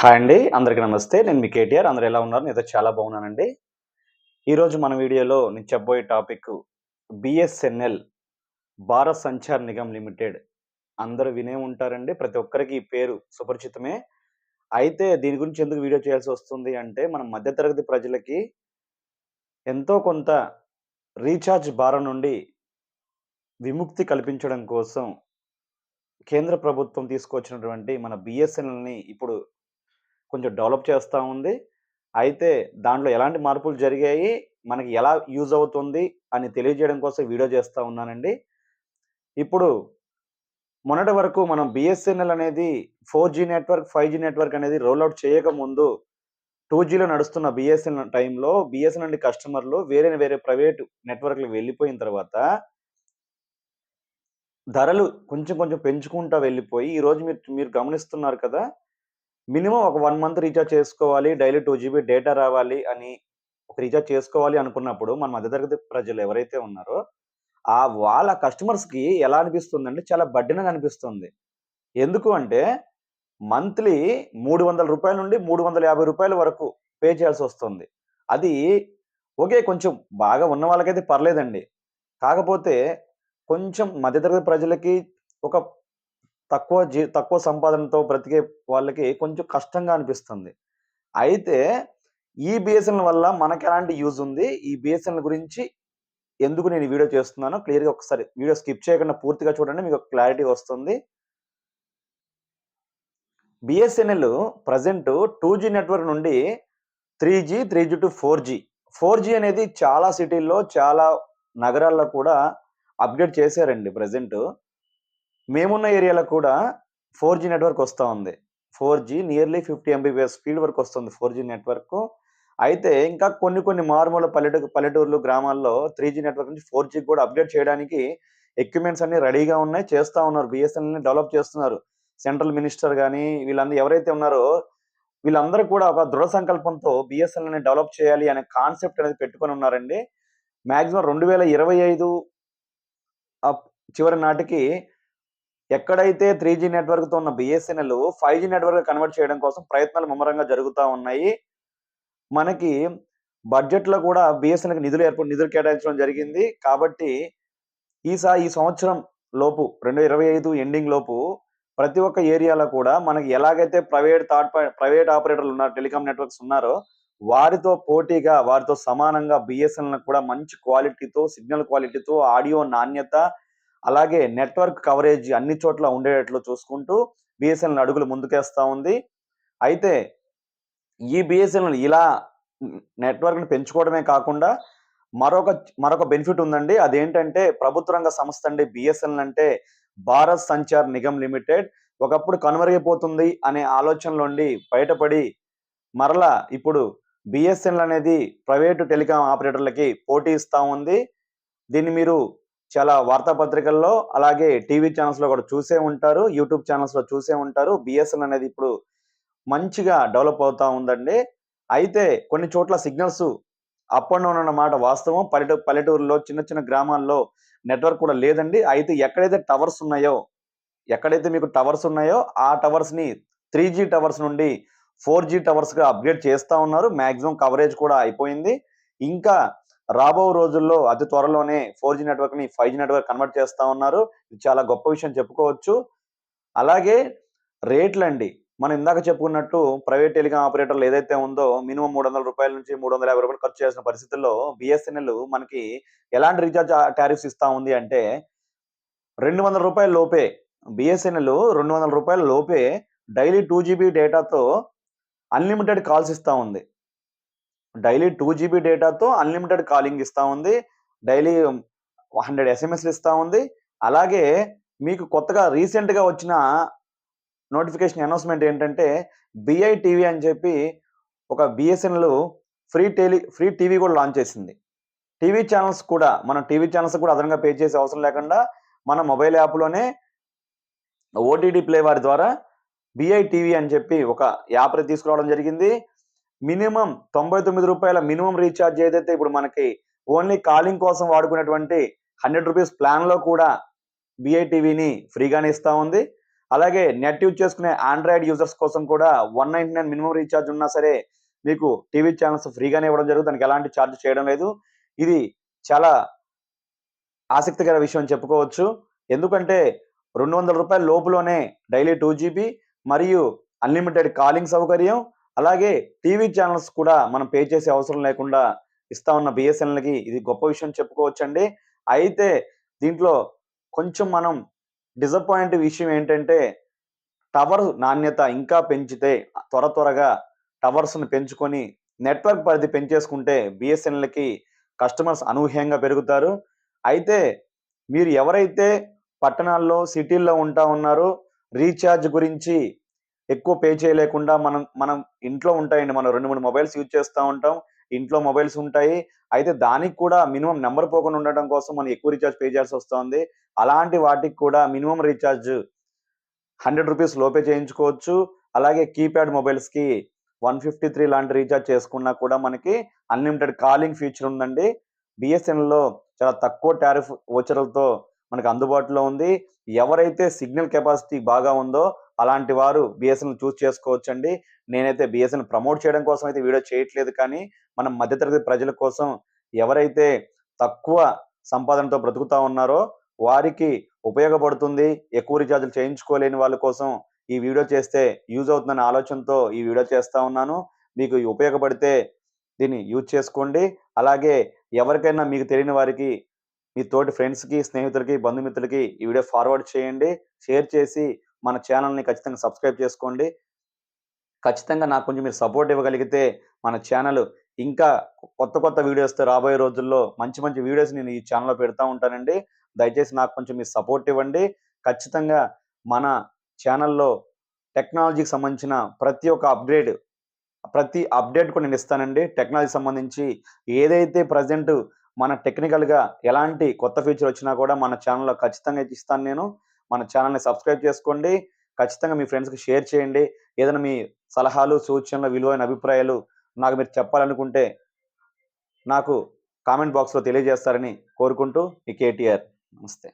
Hi అండి అందరికీ నమస్తే. నేను మీ కేటీఆర్ అందరు ఎలా ఉన్నారు? నేను చాలా బాగున్నానండి. ఈరోజు మన వీడియోలో నేను చెప్పబోయే topic BSNL Bharat Sanchar Nigam limited. అందరూ వినే ఉంటారండి ప్రతి ఒక్కరికి ఈ పేరు సుపరిచితమే. అయితే దీని గురించి ఎందుకు వీడియో చేయాల్సి వస్తుంది అంటే మన మధ్యతరగతి ప్రజలకి ఎంతో కొంత రీఛార్జ్ భారం నుండి విముక్తి కల్పించడం కోసం కేంద్ర ప్రభుత్వం తీసుకొచ్చినటువంటి మన బిఎస్ఎన్ఎల్ని ఇప్పుడు కొంచెం డెవలప్ చేస్తూ ఉంది. అయితే దాంట్లో ఎలాంటి మార్పులు జరిగాయి? మనకి ఎలా యూజ్ అవుతుంది? అని తెలియజేయడం కోసం వీడియో చేస్తూ ఉన్నానండి. ఇప్పుడు మొన్నటి వరకు మనం బిఎస్ఎన్ఎల్ అనేది four G network five G network అనేది రోల్అవుట్ చేయకముందు టూ జీలో నడుస్తున్న బిఎస్ఎన్ఎల్ టైంలో బిఎస్ఎన్ఎల్ కస్టమర్లు వేరే వేరే ప్రైవేట్ నెట్వర్క్లకు వెళ్ళిపోయిన తర్వాత ధరలు కొంచెం కొంచెం పెంచుకుంటా వెళ్ళిపోయి ఈరోజు మీరు మీరు గమనిస్తున్నారు కదా? మినిమం ఒక వన్ మంత్ రీఛార్జ్ చేసుకోవాలి డైలీ టూ జీబీ డేటా రావాలి అని ఒక రీఛార్జ్ చేసుకోవాలి అనుకున్నప్పుడు మన మధ్యతరగతి ప్రజలు ఎవరైతే ఉన్నారో ఆ వాళ్ళ కస్టమర్స్కి ఎలా అనిపిస్తుందంటే చాలా బడ్డినగా అనిపిస్తుంది. ఎందుకు అంటే మంత్లీ మూడు వందల రూపాయల నుండి మూడు వందల యాభై రూపాయల వరకు పే చేయాల్సి వస్తుంది. అది ఓకే కొంచెం బాగా ఉన్న వాళ్ళకైతే పర్లేదండి. కాకపోతే కొంచెం మధ్యతరగతి ప్రజలకి ఒక తక్కువ జీ తక్కువ సంపాదనతో బ్రతికే వాళ్ళకి కొంచెం కష్టంగా అనిపిస్తుంది. అయితే ఈ బిఎస్ఎన్ఎల్ వల్ల మనకు ఎలాంటి యూజ్ ఉంది? ఈ బిఎస్ఎన్ఎల్ గురించి ఎందుకు నేను వీడియో చేస్తున్నానో క్లియర్గా ఒకసారి వీడియో స్కిప్ చేయకుండా పూర్తిగా చూడండి మీకు క్లారిటీ వస్తుంది. BSNL present two G network నుండి three G three G to four G. Four G అనేది చాలా సిటీల్లో చాలా నగరాల్లో కూడా అప్డేట్ చేశారండి ప్రజెంట్. మేమున్న ఏరియాలో కూడా ఫోర్ జీ నెట్వర్క్ వస్తూ ఉంది. Four G nearly fifty Mbps speed వరకు వస్తుంది ఫోర్ జీ నెట్వర్క్. అయితే ఇంకా కొన్ని కొన్ని మారుమూల పల్లెటూరు పల్లెటూర్లు గ్రామాల్లో త్రీ జీ నెట్వర్క్ నుంచి ఫోర్ జీ కూడా అప్డేట్ చేయడానికి ఎక్విప్మెంట్స్ అన్ని రెడీగా ఉన్నాయి చేస్తూ ఉన్నారు. బిఎస్ఎన్ఎల్ని డెవలప్ చేస్తున్నారు. సెంట్రల్ మినిస్టర్ కానీ వీళ్ళందరూ ఎవరైతే ఉన్నారో వీళ్ళందరూ కూడా ఒక దృఢ సంకల్పంతో బిఎస్ఎన్ఎల్ని డెవలప్ చేయాలి అనే కాన్సెప్ట్ అనేది పెట్టుకొని ఉన్నారండి. మాక్సిమం రెండు వేల ఇరవై ఐదు చివరి నాటికి ఎక్కడైతే త్రీ జీ నెట్వర్క్తో ఉన్న BSNL five G network convert చేయడం కోసం ప్రయత్నాలు ముమ్మరంగా జరుగుతూ ఉన్నాయి. మనకి బడ్జెట్లో కూడా బిఎస్ఎన్ఎల్కి నిధులు ఏర్పడి నిధులు కేటాయించడం జరిగింది. కాబట్టి ఈసా ఈ సంవత్సరం లోపు రెండు ఇరవై ఐదు ఎండింగ్ లోపు ప్రతి ఒక్క ఏరియాలో కూడా మనకి ఎలాగైతే ప్రైవేట్ థర్డ్ ప్రైవేట్ ఆపరేటర్లు ఉన్నారు టెలికాం నెట్వర్క్స్ ఉన్నారో వారితో పోటీగా వారితో సమానంగా బిఎస్ఎన్ఎల్ కూడా మంచి క్వాలిటీతో సిగ్నల్ క్వాలిటీతో ఆడియో నాణ్యత అలాగే నెట్వర్క్ కవరేజ్ అన్ని చోట్ల ఉండేటట్లు చూసుకుంటూ బిఎస్ఎన్ఎల్ అడుగులు ముందుకేస్తూ ఉంది. అయితే ఈ బిఎస్ఎన్ఎల్ ఇలా నెట్వర్క్ని పెంచుకోవడమే కాకుండా మరొక మరొక బెనిఫిట్ ఉందండి. అదేంటంటే ప్రభుత్వ రంగ సంస్థ అండి బిఎస్ఎన్ఎల్ అంటే భారత్ సంచార్ నిగమ్ లిమిటెడ్. ఒకప్పుడు కనుమరుగైపోతుంది అనే ఆలోచనలోండి బయటపడి మరలా ఇప్పుడు బిఎస్ఎన్ఎల్ అనేది ప్రైవేటు టెలికాం ఆపరేటర్లకి పోటీ ఇస్తూ ఉంది. దీన్ని మీరు చాలా వార్తాపత్రికల్లో అలాగే టీవీ ఛానల్స్లో కూడా చూసే ఉంటారు యూట్యూబ్ ఛానల్స్లో చూసే ఉంటారు. బిఎస్ఎన్ అనేది ఇప్పుడు మంచిగా డెవలప్ అవుతూ ఉందండి. అయితే కొన్ని చోట్ల సిగ్నల్స్ అప్ అండ్ డౌన్ అన్నమాట వాస్తవం. పల్లెటూ పల్లెటూరులో చిన్న చిన్న గ్రామాల్లో నెట్వర్క్ కూడా లేదండి. అయితే ఎక్కడైతే టవర్స్ ఉన్నాయో ఎక్కడైతే మీకు టవర్స్ ఉన్నాయో ఆ టవర్స్ని త్రీ జీ టవర్స్ నుండి ఫోర్ జీ టవర్స్గా అప్గ్రేడ్ చేస్తూ ఉన్నారు. మ్యాక్సిమం కవరేజ్ కూడా అయిపోయింది. ఇంకా రాబో రోజుల్లో అతి త్వరలోనే ఫోర్ జీ నెట్వర్క్ని ఫైవ్ జీ నెట్వర్క్ కన్వర్ట్ చేస్తా ఉన్నారు. ఇది చాలా గొప్ప విషయం చెప్పుకోవచ్చు. అలాగే రేట్లు అండి మనం ఇందాక చెప్పుకున్నట్టు ప్రైవేట్ టెలికాం ఆపరేటర్లు ఏదైతే ఉందో మినిమం మూడు వందల రూపాయల నుంచి మూడు వందల యాభై రూపాయలు ఖర్చు చేసిన పరిస్థితుల్లో బిఎస్ఎన్ఎల్ మనకి ఎలాంటి రీఛార్జ్ టారిఫ్స్ ఇస్తా ఉంది అంటే రెండు వందల రూపాయల లోపే బిఎస్ఎన్ఎల్ రెండు వందల రూపాయల లోపే డైలీ టూ జీబీ డేటాతో అన్లిమిటెడ్ కాల్స్ ఇస్తా ఉంది. డైలీ టూ జీబీ డేటాతో అన్లిమిటెడ్ కాలింగ్ ఇస్తూ ఉంది. డైలీ హండ్రెడ్ ఎస్ఎంఎస్లు ఇస్తూ ఉంది. అలాగే మీకు కొత్తగా రీసెంట్గా వచ్చిన నోటిఫికేషన్ అనౌన్స్మెంట్ ఏంటంటే బిఐ టీవీ అని చెప్పి ఒక BSNL free tele free TV కూడా లాంచ్ చేసింది. టీవీ ఛానల్స్ కూడా మనం టీవీ ఛానల్స్ కూడా అదనంగా పే చేసే అవసరం లేకుండా మన మొబైల్ యాప్లోనే ఓటీటీ ప్లే వారి ద్వారా బిఐ టీవీ అని చెప్పి ఒక యాప్ తీసుకురావడం జరిగింది. మినిమం తొంభై తొమ్మిది రూపాయల మినిమం రీఛార్జ్ ఏదైతే ఇప్పుడు మనకి ఓన్లీ కాలింగ్ కోసం వాడుకునేటువంటి హండ్రెడ్ రూపీస్ ప్లాన్లో కూడా బిఐ టీవీని ఫ్రీగానే ఇస్తూ ఉంది. అలాగే నెట్ యూజ్ చేసుకునే ఆండ్రాయిడ్ యూజర్స్ కోసం కూడా one ninety nine minimum recharge ఉన్నా సరే మీకు టీవీ ఛానల్స్ ఫ్రీగానే ఇవ్వడం జరుగుతుంది. దానికి ఎలాంటి ఛార్జ్ చేయడం లేదు. ఇది చాలా ఆసక్తికర విషయం చెప్పుకోవచ్చు. ఎందుకంటే రెండు వందల రూపాయల లోపులోనే డైలీ టూ జీబీ మరియు అన్లిమిటెడ్ కాలింగ్ సౌకర్యం అలాగే టీవీ ఛానల్స్ కూడా మనం పే చేసే అవసరం లేకుండా ఇస్తా ఉన్న బిఎస్ఎన్ఎల్కి ఇది గొప్ప విషయం చెప్పుకోవచ్చండి. అయితే దీంట్లో కొంచెం మనం డిసప్పాయింట్ విషయం ఏంటంటే టవర్ నాణ్యత ఇంకా పెంచితే త్వర త్వరగా టవర్స్ని పెంచుకొని నెట్వర్క్ పరిధి పెంచేసుకుంటే బిఎస్ఎన్ఎల్కి కస్టమర్స్ అనూహ్యంగా పెరుగుతారు. అయితే మీరు ఎవరైతే పట్టణాల్లో సిటీల్లో ఉంటా ఉన్నారో రీఛార్జ్ గురించి ఎక్కువ పే చేయలేకుండా మనం మనం ఇంట్లో ఉంటాయండి. మనం రెండు మూడు మొబైల్స్ యూజ్ చేస్తూ ఉంటాం. ఇంట్లో మొబైల్స్ ఉంటాయి. అయితే దానికి కూడా మినిమం నెంబర్ పోకుండా ఉండటం కోసం మనం ఎక్కువ రీఛార్జ్ పే చేయాల్సి వస్తుంది. అలాంటి వాటికి కూడా మినిమం రీఛార్జ్ హండ్రెడ్ రూపీస్ లోపే చేయించుకోవచ్చు. అలాగే కీప్యాడ్ మొబైల్స్కి వన్ ఫిఫ్టీ త్రీ లాంటి రీఛార్జ్ చేసుకున్నా కూడా మనకి అన్లిమిటెడ్ కాలింగ్ ఫీచర్ ఉందండి. బిఎస్ఎన్ఎల్లో చాలా తక్కువ టారిఫ్ ఓచర్లతో మనకు అందుబాటులో ఉంది. ఎవరైతే సిగ్నల్ కెపాసిటీ బాగా ఉందో అలాంటి వారు బిఎస్ఎన్ఎల్ చూస్ చేసుకోవచ్చండి. నేనైతే బిఎస్ఎన్ఎల్ ప్రమోట్ చేయడం కోసం అయితే వీడియో చేయట్లేదు కానీ మనం మధ్యతరగతి ప్రజల కోసం ఎవరైతే తక్కువ సంపాదనతో బ్రతుకుతా ఉన్నారో వారికి ఉపయోగపడుతుంది. ఎక్కువ రీఛార్జ్లు చేయించుకోలేని వాళ్ళ కోసం ఈ వీడియో చేస్తే యూజ్ అవుతుందనే ఆలోచనతో ఈ వీడియో చేస్తూ ఉన్నాను. మీకు ఉపయోగపడితే దీన్ని యూజ్ చేసుకోండి. అలాగే ఎవరికైనా మీకు తెలియని వారికి మీ తోటి ఫ్రెండ్స్కి స్నేహితులకి బంధుమిత్రులకి ఈ వీడియో ఫార్వర్డ్ చేయండి. షేర్ చేసి మన ఛానల్ని ఖచ్చితంగా సబ్స్క్రైబ్ చేసుకోండి. ఖచ్చితంగా నాకు కొంచెం మీరు సపోర్ట్ ఇవ్వగలిగితే మన ఛానల్ ఇంకా కొత్త కొత్త వీడియోస్తో రాబోయే రోజుల్లో మంచి మంచి వీడియోస్ నేను ఈ ఛానల్లో పెడతా ఉంటానండి. దయచేసి నాకు కొంచెం మీరు సపోర్ట్ ఇవ్వండి. ఖచ్చితంగా మన ఛానల్లో టెక్నాలజీకి సంబంధించిన ప్రతి ఒక్క అప్గ్రేడ్ ప్రతి అప్డేట్ కూడా నేను ఇస్తానండి. టెక్నాలజీ సంబంధించి ఏదైతే ప్రజెంట్ మన టెక్నికల్గా ఎలాంటి కొత్త ఫీచర్ వచ్చినా కూడా మన ఛానల్లో ఖచ్చితంగా ఇస్తాను నేను. మన ఛానల్ని సబ్స్క్రైబ్ చేసుకోండి. ఖచ్చితంగా మీ ఫ్రెండ్స్కి షేర్ చేయండి. ఏదైనా మీ సలహాలు సూచనలు విలువైన అభిప్రాయాలు నాకు మీరు చెప్పాలనుకుంటే నాకు కామెంట్ బాక్స్లో తెలియజేస్తారని కోరుకుంటూ మీ కేటీఆర్. నమస్తే.